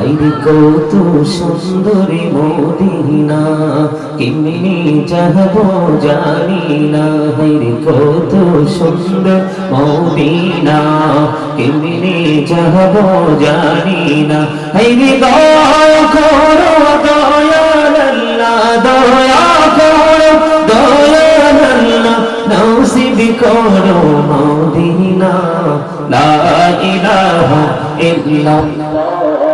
হাইরে কত সুন্দরী মদিনা কেমনি যাব জানি না। হাইরে কত সুন্দর মদিনা কেমনি যাব জানি না। হাইরে করো, দয়াল আল্লাহ, দয়া করো, দয়াল আল্লাহ, নসিব করো মদিনা। লা ইলাহা ইল্লাল্লাহ।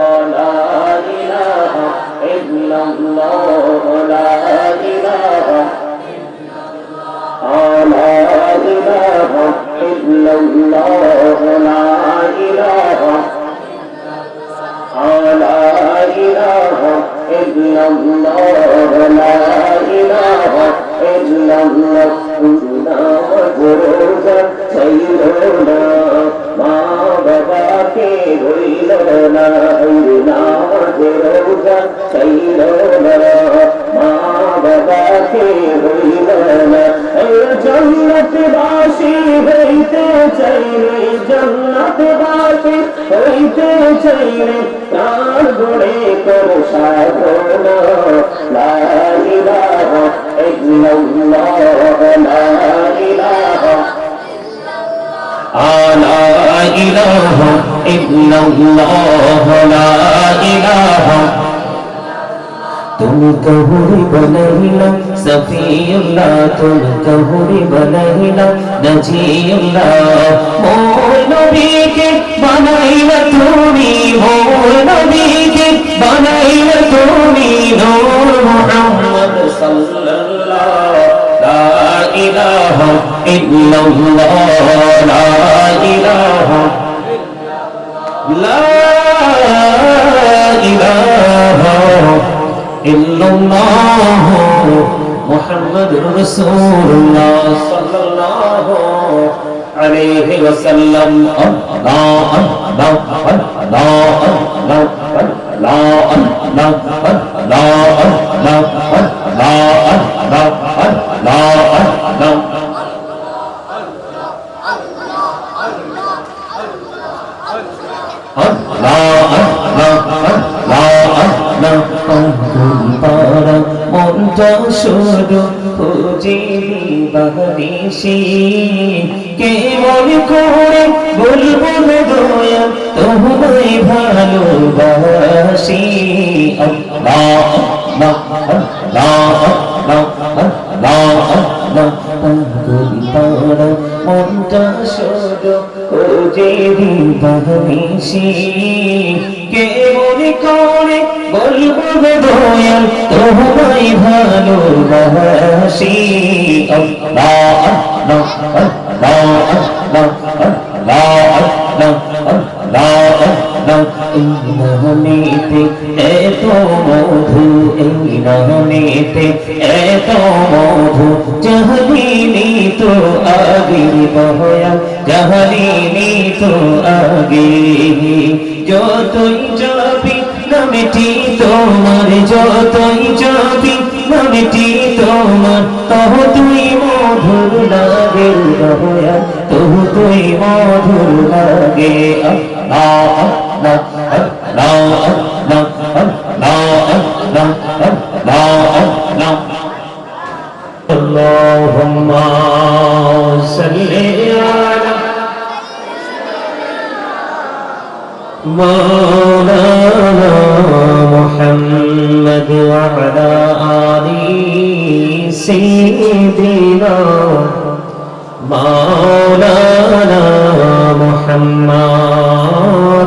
إلا الله لا إله لا মা বাবাকে রইল না নামাজের রোজা চাইল না মা বাবাকে রইল না জন্নত বাসী হইতে চাইলে চাইলে তার গড়ে কর সাধনা إن الله لا إله لا তুমি কহুরি বলাইলা সফিউল্লাহ তুমি কহুরি বলাইলা নজিউল্লাহ মোর নবীকে বানাইলা তুমি মোর নবীকে বানাইলা তুমি নূর Muhammad sallallahu la ilaha illallah la ilaha la ilaha illallah muhammadur rasulullah sallallahu alayhi wa sallam allah allah allah allah allah الله الله الله পর মন্ত শুরু খুঁজিলি বাহনিষি কেমন করে বলব দয়া তোমায় তোমায় ভালোবাসি আল্লাহ আল্লাহ আল্লাহ আল্লাহ আল্লাহ আল্লাহ নহনেতে এত মধু এই নহনেতে এত মধু। জহলিনি তো আগে বহয়া, জহলিনি তো আগে। যতই যাবি নবীটি তোমার যতই ছবি নবীটি তোমার তহ তুই মধুর লাগে রহয়া তহ তুই মধুর লাগে اللهم صل على مولانا محمد وعلى آل سيدنا مولانا محمد.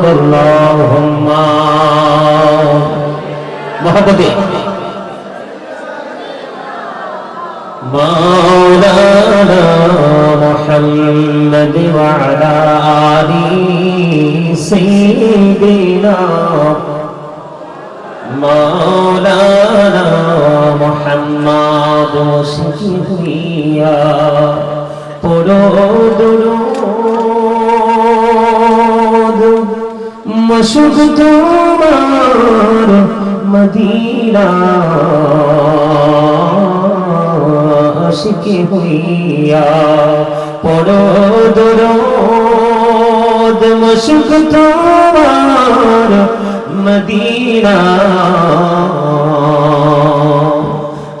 اللهم محبتي مولانا محمد وعلى آل سيدنا مولانا محمد شفيع পুরো দুরুদ মশুক তোমার মদিনা আশিকে হইয়া পড়ো দরদ মশুক তোমার মদিনা।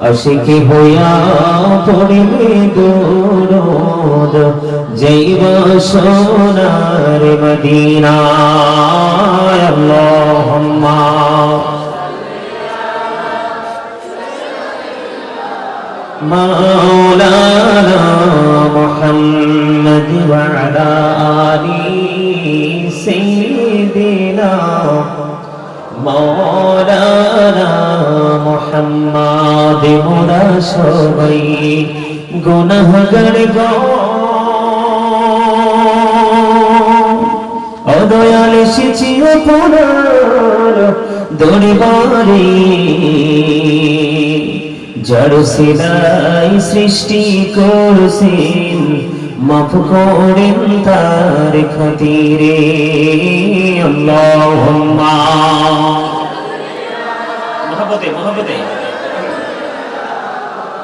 আশিকি হইয়া পড়িবে দরদ জৈব সোনার মদিনা আল্লাহুম্মা। مولانا محمد وعلى آل سيدنا مولانا محمد মোরা সবাই গুনাহগার গো অদয়াল এসেছি আপনার দরবারে জড় সিলাই সৃষ্টি করছেন মাফ করেন তার খাতিরে আল্লাহুম্মা মহব্বতে মহব্বতে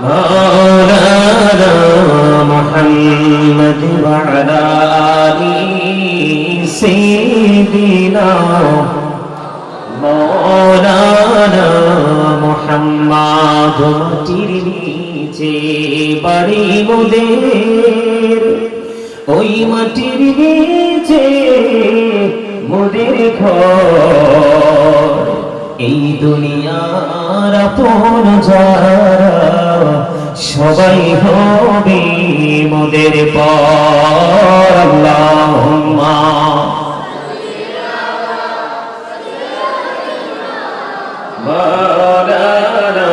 مولانا محمد وعلى آل سيدنا মৌলানা মোহাম্মদ মাটির নিচে বাড়ি মোদের। ওই মাটির নিচে মোদের ঘর। এই দুনিয়ার আপন যারা, সবাই হবে মোদের পর। مولانا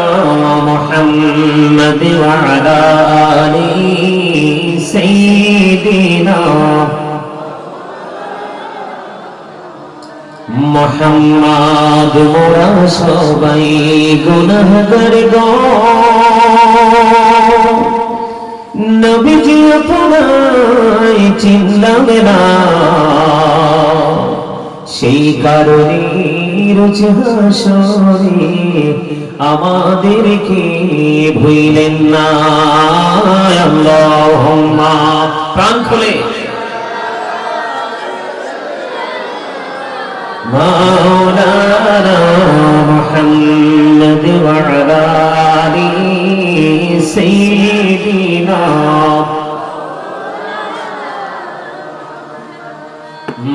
محمد وعلى آل سيدنا মোহাম্মদ মোরা সবাই গুনাহগার গো নবীজি আপনায় চিনলাম না সেই কারণে রোজ হাসরে আমাদেরকে ভুলেন না। আল্লাহুম্মা প্রাণ খুলে। মাওলানা মুহাম্মদ ওয়া আলা আলি সাইয়্যিদিনা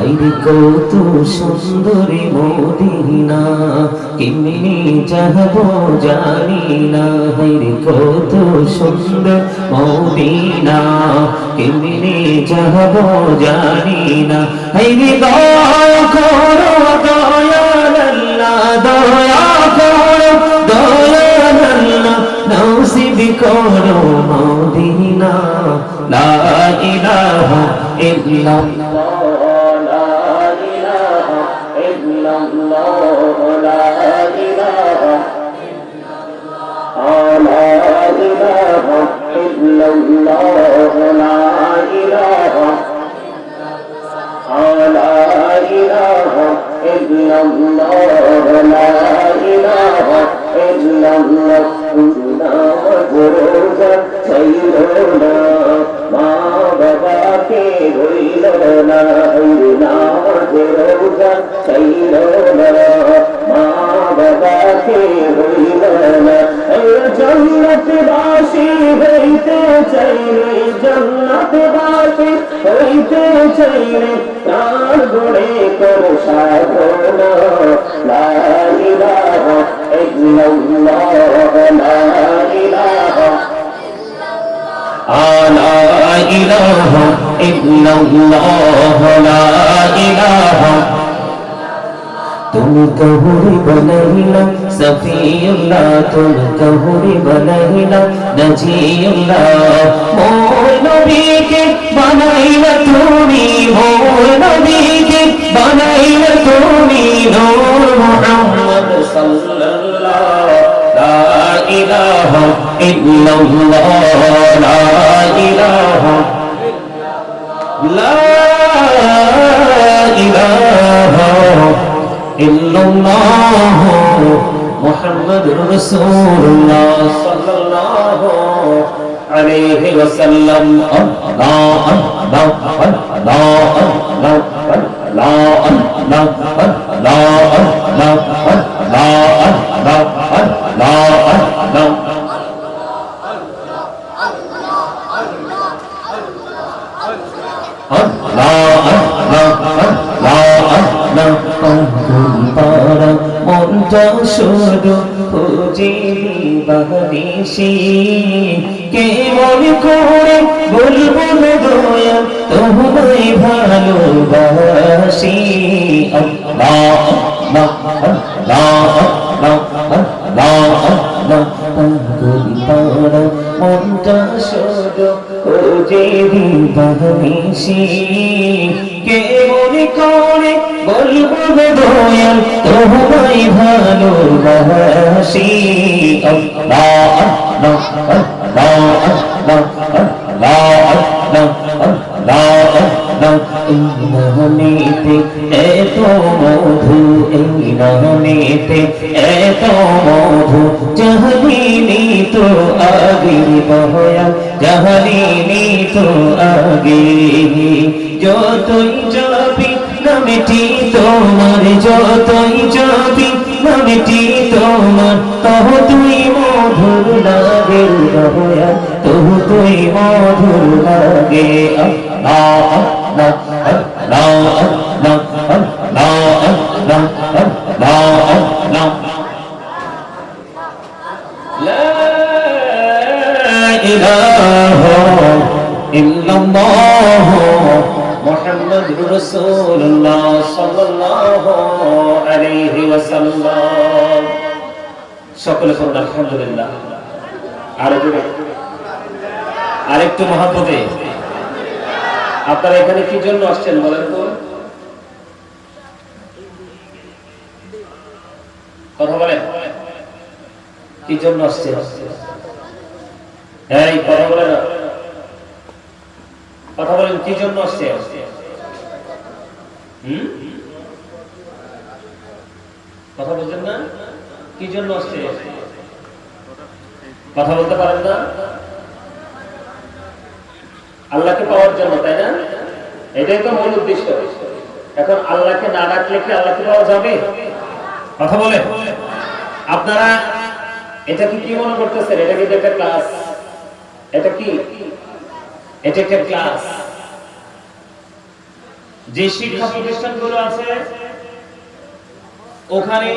আইরে কত সুন্দরী মদিনা কেমনি চাহব জানি না। হাইরে কত সুন্দর মদিনা কেমনি চাহব জানি না। হাইরে করো, দয়াল আল্লাহ, দয়া করো, দয়াল আল্লাহ নসিব করো মদিনা। লা ইলাহা ইল্লাল্লাহ। মা করে সাধন লা ইলাহা ইল্লাল্লাহ। লা ইলাহা লা তুমি কহুরি বনাইলা সফিউল্লাহ তুমি কহুরি বনাইলা নজিউল্লাহ মোর নবীকে বানাইলা তুমি মোর নবী বানাইলে তুমি নূর মুহাম্মদ সাল্লাল্লাহু, লা ইলাহা ইল্লাল্লাহ, লা ইলাহা লা ইলাহা ইল্লাল্লাহ মুহাম্মদুর রাসূলুল্লাহ সাল্লাল্লাহু আলাইহি ওয়াসাল্লাম, আল্লাহ আল্লাহ আল্লাহ আল্লাহ শুরু খুঁজি বাংলাদেশি কেমন করে বলব দয়া? তোমায় ভালোবাসি আল্লাহ আল্লাহ আল্লাহ আল্লাহ মনটা শুধু খুঁজে দিবানিসি কেমন করে বলব দয়াল তোমায় ভালোবাসি আল্লাহ আল্লাহ আল্লাহ আল্লাহ আল্লাহ বহয়া জাহালিনি তো আগে যতই যাবি নামেটি তোমার যতই যাবি নামেটি তোমার তহ তুই মধুর লাগে বহয়া তহ তুই মধুর লাগে আল্লাহ আল্লাহ আল্লাহ আল্লাহ আল্লাহ আরেকটু মহাপদে আপনারা এখানে কি জন্য আসছেন বলেন তো? কথা বলেন। কি জন্য আসছেন? কথা বলেন, কি জন্য আসছে? কথা বলছেন না? কি জন্য আসছে? কথা বলতে পারেন না? আল্লাহকে পাওয়ার জন্য, তাই না? এটাই তো মূল উদ্দেশ্য। এখন আল্লাহকে না ডাকলে কি আল্লাহকে পাওয়া যাবে? কথা বলে আপনারা এটা কি কি মনে করতেছেন? এটা কিন্তু একটা ক্লাস এটা কি? এটা একটা ক্লাস যে শিক্ষা প্রতিষ্ঠানগুলো আছে, ওখানে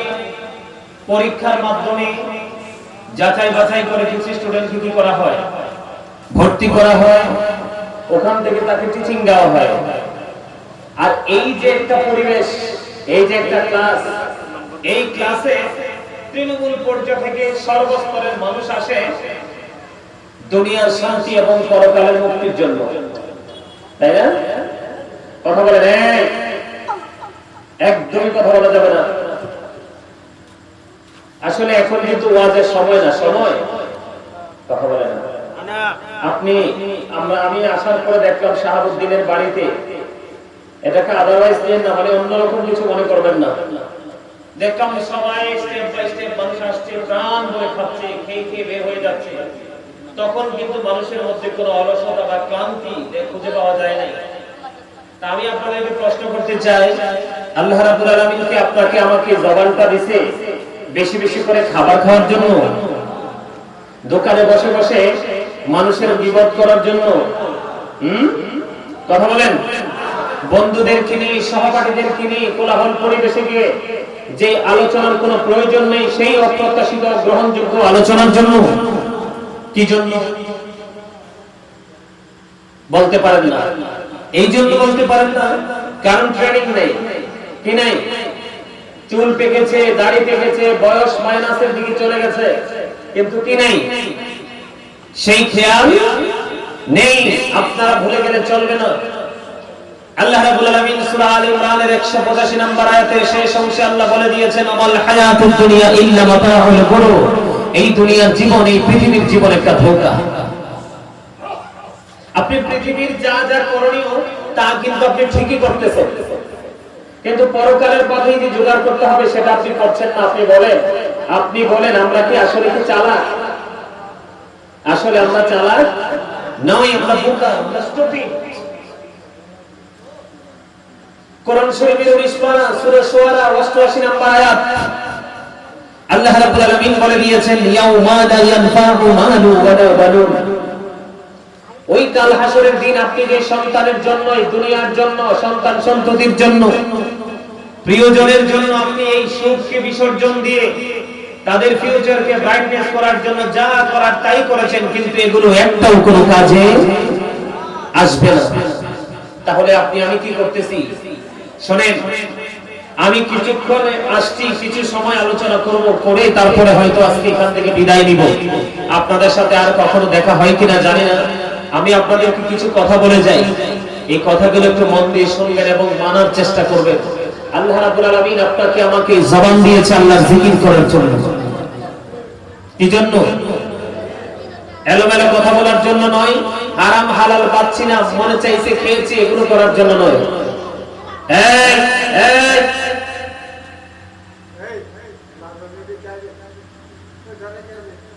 পরীক্ষার মাধ্যমে যাচাই বাছাই করে কিছু স্টুডেন্টকে কি করা হয়, ভর্তি করা হয়, ওখান থেকে তাকে টিচিং দেওয়া হয়। আর এই যে একটা পরিবেশ, এই যে একটা ক্লাস এই ক্লাসে তৃণমূল পর্যায় থেকে সর্বস্তরের মানুষ আসে দুনিয়ার শান্তি এবং পরকালের মুক্তির জন্য। তাই না? কথা বলেন একদমই কথা বলা যাবে না। আসলে এখন কিন্তু ওয়াজের সময় না, সময়। কথা বলেন না। আপনি, আমরা, আমি আসার পরে দেখলাম শাহাবুদ্দিনের বাড়িতে। এটাকে আদারওয়াইজ দিয়ে না মানে অন্যরকম কিছু মনে করবেন না। দেখলাম সবাই স্টেপ বাই স্টেপ মানুষ আসছে, প্রাণ বলে খাচ্ছে, খেয়ে খেয়ে বের হয়ে যাচ্ছে। তখন কিন্তু মানুষের মধ্যে কোনো অলসতা বা ক্লান্তি খুঁজে পাওয়া যায় নাই। আমি আপনাদেরকে প্রশ্ন করতে চাই। আল্লাহ রাব্বুল আলামিন কি আপনাকে আমাকে জবানটা দিছে বেশি বেশি করে খাবার খাওয়ার জন্য? দোকানে বসে বসে মানুষের বিপদ করার জন্য? কথা বলেন। বন্ধুদের কিনে সহপাঠীদের কিনে কোলাহল পরিবেশে গিয়ে যে আলোচনার কোনো প্রয়োজন নেই, সেই অপ্রত্যাশিত গ্রহণযোগ্য আলোচনার জন্য। কি জন্য? বলতে পারেন না। এই জন্য বলতে পারেন না, কারণ ট্রেনিং নেই। কি নাই? চুল পেকেছে, দাড়ি পেকেছে, বয়স মাইনাসের দিকে চলে গেছে। কিন্তু কি নেই? সেই খেয়াল নেই। আপনারা ভুলে গেলে চলবে না। আল্লাহ রাব্বুল আলামিন সূরা আলে ইমরানের 185 নম্বর আয়াতের শেষ অংশে আল্লাহ বলে দিয়েছেন আমাল হায়াতুদ দুনিয়া ইল্লা মাতাউল গুরুর এই দুনিয়ার জীবন, এই পৃথিবীর জীবন একটা ধোকা। আপনি পৃথিবীর যা যা করণীয়, তা কিন্তু আপনি ঠিকই করতেছেন। কিন্তু পরকালের পথেই যে জোগাড় করতে হবে, সেটা আপনি করছেন না। আপনি বলেন আপনি বলেন, আমরা কি আসলে কি চালাক? আসলে আমরা চালাক নয়, আমরা বোকা, আমরা stupid। কোরআন শরীফের 19 পারা, সূরা শুআরা 88 নম্বর আয়াত। আল্লাহ রাব্বুল আলামিন বলে দিয়েছেন, ইয়াউমা লা ইয়ানফাউ মালু ওয়ালা বানুন। ওই কাল হাসরের দিন আপনি যে সন্তানের জন্য, এই দুনিয়ার জন্য, সন্তান সন্ততির জন্য, প্রিয়জনের জন্য আপনি এই সুখকে বিসর্জন দিয়ে তাদের ফিউচারকে ব্রাইটনেস করার জন্য যা করার তাই করেছেন, কিন্তু এগুলো একটাও কোনো কাজে আসবে না। তাহলে আপনি, আমি কি করতেছি? শোনেন আমি কিছুক্ষণ আসছি কিছু সময় আলোচনা করব করে তারপরে হয়তো আজকে এখান থেকে বিদায় নিব। আপনাদের সাথে আর কখনো দেখা হয় কিনা জানি না। আমি আপনাদেরকে কিছু কথা বলে যাই। এই কথাগুলো একটু মন দিয়ে শুনবেন এবং মানার চেষ্টা করবেন। আল্লাহ রাব্বুল আলামিন আপনাকে আমাকে জবান দিয়েছে আল্লাহর জিকির করার জন্য। কি জন্য এলোমেলো কথা বলার জন্য নয় আরাম হালাল পাচ্ছি না মনে চাইছে খেয়েছি এগুলো করার জন্য নয়। এই, এই,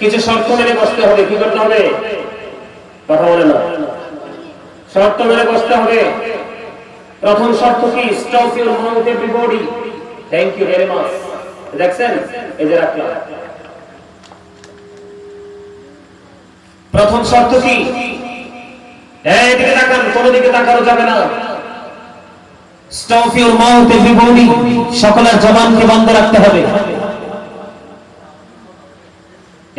কিছু শর্ত মেনে বসতে হবে, কি করতে হবে? কথা বলে না শর্ত মেনে বসতে হবে। প্রথম শর্ত কি? Stop your mouth everybody thank you very much দেখছেন? এই যে রাখলাম। প্রথম শর্ত কি? এইদিকে তাকান, কোন দিকে তাকানো যাবে না। স্টপ ইউর মাউথ এভরিবডি সকলের জবানকে বন্ধ রাখতে হবে।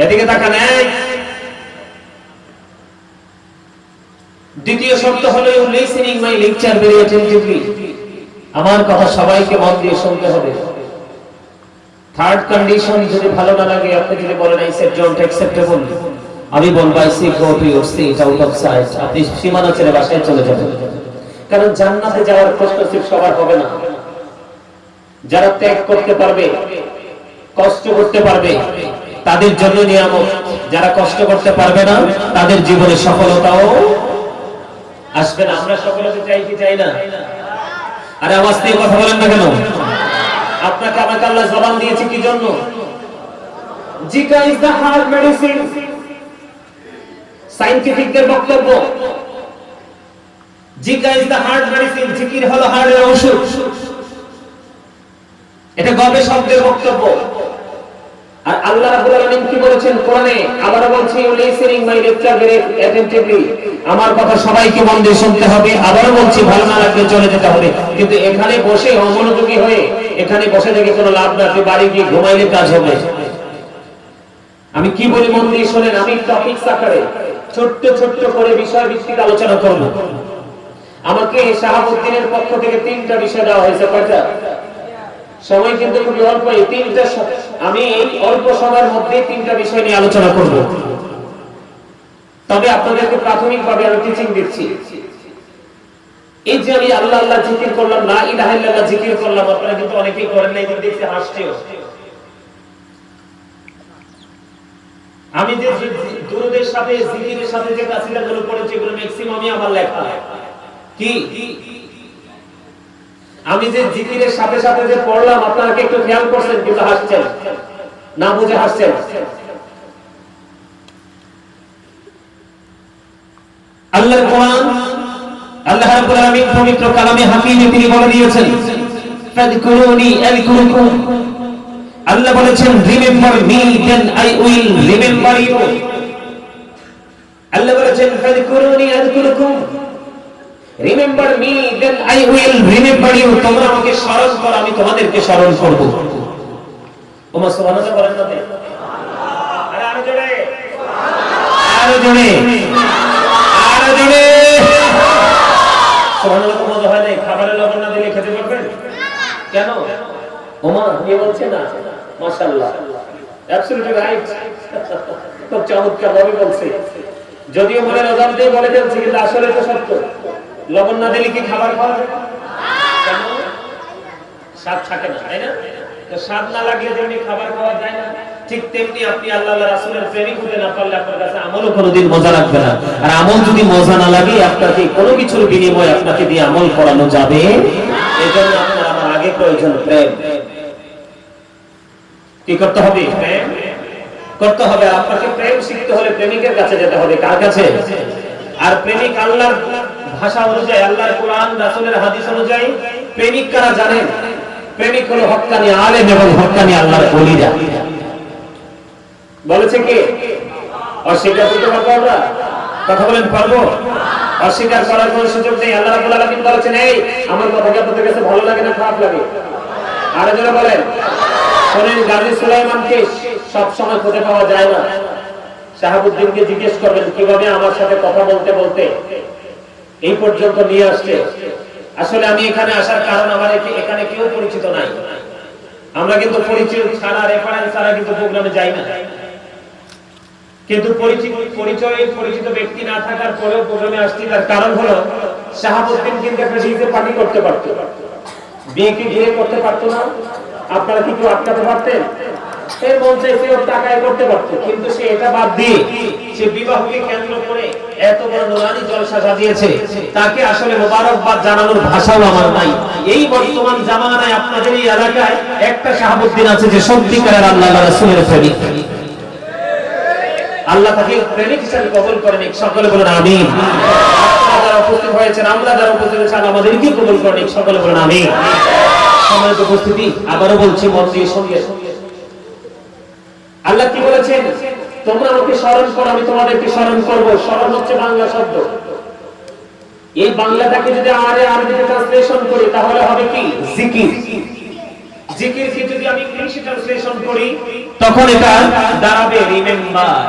এদিকে তাকান, এই। দ্বিতীয় শর্ত হলো মাই লেকচার ভেরি আমার কথা সবাইকে মন দিয়ে শুনতে হবে। থার্ড কন্ডিশন যদি ভালো না লাগে, আপনি যদি বলেন আই সেড ডোন্ট অ্যাকসেপ্টেবল আমি বলব I see go to your seat out of sight আপনি সীমানা ছেড়ে বাসায় চলে যাবেন। কারণ জান্নাতে যাওয়ার নসিব সবার হবে না। যারা ত্যাগ করতে পারবে, কষ্ট করতে পারবে তাদের জন্য নিয়ামত। যারা কষ্ট করতে পারবে না, তাদের জীবনে সফলতাও আসবে না। আমরা সফলতা চাই কি চাই না? আরে আওয়াজ দিয়ে কথা বলেন না কেন? আপনাকে আমাকে আল্লাহ জবান দিয়েছে কি জন্য? জিকা ইজ হার্ট মেডিসিন সাইন্টিফিকদের বক্তব্য। জিকা ইজ হার্ট মেডিসিন জিকির হলো হার্টের ঔষধ। এটা গবেষকদের বক্তব্য। আর আল্লাহ রাব্বুল আলামিন কি বলেছেন কোরআনে? আবারো বলছি, listening my lecture very attentively আমার কথা সবাইকে মন দিয়ে শুনতে হবে। আবারো বলছি, ভালো না লাগলে চলে যেতে হবে। কিন্তু এখানে বসে অমনোযোগী হয়ে, এখানে বসে থেকে কোনো লাভ না আপনি বাড়ি গিয়ে ঘুমাইলে কাজ হবে। আমি কি বলি মন দিয়ে শোনেন? আমি টপিক আকারে ছোট্ট ছোট্ট করে বিষয় ভিত্তিক আলোচনা করব। আমাকে শাহাবুদ্দিনের পক্ষ থেকে তিনটা বিষয় দেওয়া হয়েছে, কয়টা? সময় কিন্তু খুবই অল্প, এই তিনটা আমি অল্প সময়ের মধ্যে তিনটা বিষয় নিয়ে আলোচনা করব। তবে আপনাদেরকে প্রাথমিকভাবে আমি টিচিং দিচ্ছি। এই যে আমি আল্লাহ আল্লাহ জিকির করলাম না ইলাহা জিকির করলাম, আপনারা কিন্তু অনেকেই করেন না এদের দেখতে হাসছেও। আমি যে দুরুদের সাথে, জিকিরের সাথে যে কাসিদাগুলো পড়েছি এগুলো ম্যাক্সিমামই আমার লেখা। কি? আমি যে জিকিরের সাথে সাথে যে পড়লাম, আপনারা একটু খেয়াল করছেন কিন্তু হাসছেন? না বুঝে হাসছেন? আল্লাহর কোরআন, আল্লাহ রাব্বুল আলামিন পবিত্র কালামে হাকিমে তিনি বলে দিয়েছেন, ফাযকুরুনি আযকুরুকুম। আল্লাহ বলেছেন remember me then I will remember you আল্লাহ বলেছেন, ফাযকুরুনি আযকুরুকুম। Remember me then I will remember you তোমরা আমাকে স্মরণ করো, আমি তোমাদেরকে স্মরণ করব। ওমা সুবহানাল্লাহ বলেন না তে? আরও জোরে। আরও জোরে। সুবহানাল্লাহ মজা হয় নাই? খাবারে লবণ না দিলে খেতে কেন? ওমা কে বলছে না। মাশাআল্লাহ। অ্যাবসলিউটলি রাইট খুব চমৎকার ভাবে বলছে। যদিও মনে রোজাম দিয়ে বলে ফেলছি, কিন্তু আসলে তো সত্য। লবণ না দিলে কি খাবার খাওয়া যাবে স্বাদ থাকে না, তাই না? তো স্বাদ না লাগলে যেমনি খাবার খাওয়া যায় না। আল্লাহ আল্লাহ লাগে কোনো কিছুর বিনিময়ে আপনাকে দিয়ে করানো যাবে। আমার আগে প্রয়োজন কি করতে হবে? করতে হবে। আপনাকে প্রেম শিখতে হলে প্রেমিকের কাছে যেতে হবে। কার কাছে? আর প্রেমিক আল্লাহর ভাষা অনুযায়ী, আল্লাহর কোরআন, রাসূলের হাদিস অনুযায়ী প্রেমিক কারা জানেন, প্রেমিক হলো হক্কানি আলেম এবং হক্কানি আল্লাহর বলিরা বলেছে কি? অস্বীকার করতে পারব আমরা? কথা বলেন, পারব? অস্বীকার করার কোনো সুযোগ নেই। আল্লাহ রাব্বুল আলামিন বলেছেন, এই, আমার কথা কি আপনাদের কাছে ভালো লাগে না খারাপ লাগে? আরও যারা বলেন শোনেন গাজী সুলাইমানকে সব সময় খুঁজে পাওয়া যায় না। শাহাবুদ্দিনকে জিজ্ঞেস করবেন, কীভাবে আমার সাথে কথা বলতে বলতে এই পর্যন্ত নিয়ে আসছে। আসলে আমি এখানে আসার কারণ আমার এখানে কেউ পরিচিত নাই। আমরা কিন্তু পরিচয় ছাড়া রেফারেন্স ছাড়া কিন্তু প্রোগ্রামে যাই না। কিন্তু পরিচিত পরিচয়, পরিচিত ব্যক্তি না থাকার পরেও প্রোগ্রামে আসছি। তার কারণ হলো, শাহাবুদ্দিন কিন্তু একটা পার্টি করতে পারতো। বিয়ে কি ঘিরে করতে পারতো না? আপনারা কি কেউ আটকাতে পারতেন? এর মঞ্চে সে ওর টাকায় করতে পারতো, কিন্তু সে এটা বাদ দিয়ে সে বিবাহকে কেন্দ্র করে এত বড় জলসা সাজিয়েছে তাকে আসলে মোবারকবাদ জানানোর ভাষাও আমার নাই। এই বর্তমান জামানায় আপনাদের এই এলাকায় একটা শাহাবুদ্দিন আছে যে সত্যিকারের আল্লাহ রাসূলের প্রেমিক। আল্লাহ তাকে প্রেমিক কবল করেন সকলে বলেন আমিন। যারা উপস্থিত হয়েছেন আমরা যারা উপস্থিত হয়েছেন আমাদেরকে কবল করেন সকলে বলেন আমিন। সম্মানিত উপস্থিতি, আবারও বলছি, মন দিয়ে সঙ্গে আল্লাহ কি বলেছেন? তোমরা আমাকে স্মরণ করো, আমি তোমাদেরকে স্মরণ করব। স্মরণ হচ্ছে বাংলা শব্দ। এই বাংলাটাকে যদি আরে আরবিতে ট্রান্সলেশন করি, তাহলে হবে কি? জিকির। জিকির কি? যদি আমি ইংলিশে ট্রান্সলেশন করি, তখন এটা দাঁড়াবে রিমেম্বার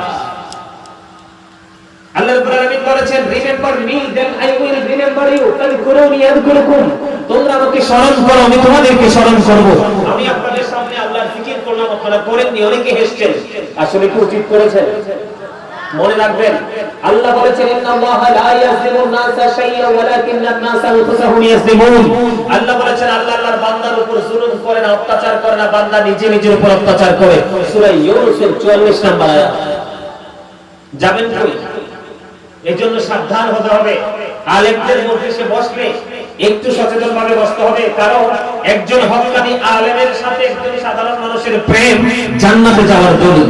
আল্লাহ রাব্বুল আলামিন বলেছেন remember me then I will remember you তাযকুরুনি আযকুরুকুম তোমরা আমাকে স্মরণ করো, আমি তোমাদেরকে স্মরণ করব। জিকির করলাম আপনারা করেননি, অনেকে হেসছেন। আসলে কি উচিত করেছেন? মনে রাখবেন, আল্লাহ বলেছেন, ইন্নাল্লাহা লা ইয়াজলিমু নাসা শাইআ ওয়ালাকিন্নান নাসা আনফুসাহুম ইয়াজলিমুন। আল্লাহ বলেছেন, আল্লাহ আল্লাহর বান্দার উপর জুলুম করে না, অত্যাচার করে না, বান্দা নিজে নিজের উপর অত্যাচার করে। সূরা ইউনূসের 44 নম্বর আয়াত। যাবেন কই? এই জন্য সাবধান হতে হবে। আলেমদের মধ্যে সে বসলে একটু সচেতন ভাবে বসতে হবে। কারণ একজন হকানি আলেমের সাথে একজন সাধারণ মানুষের প্রেম জান্নাতে যাওয়ার দলিল।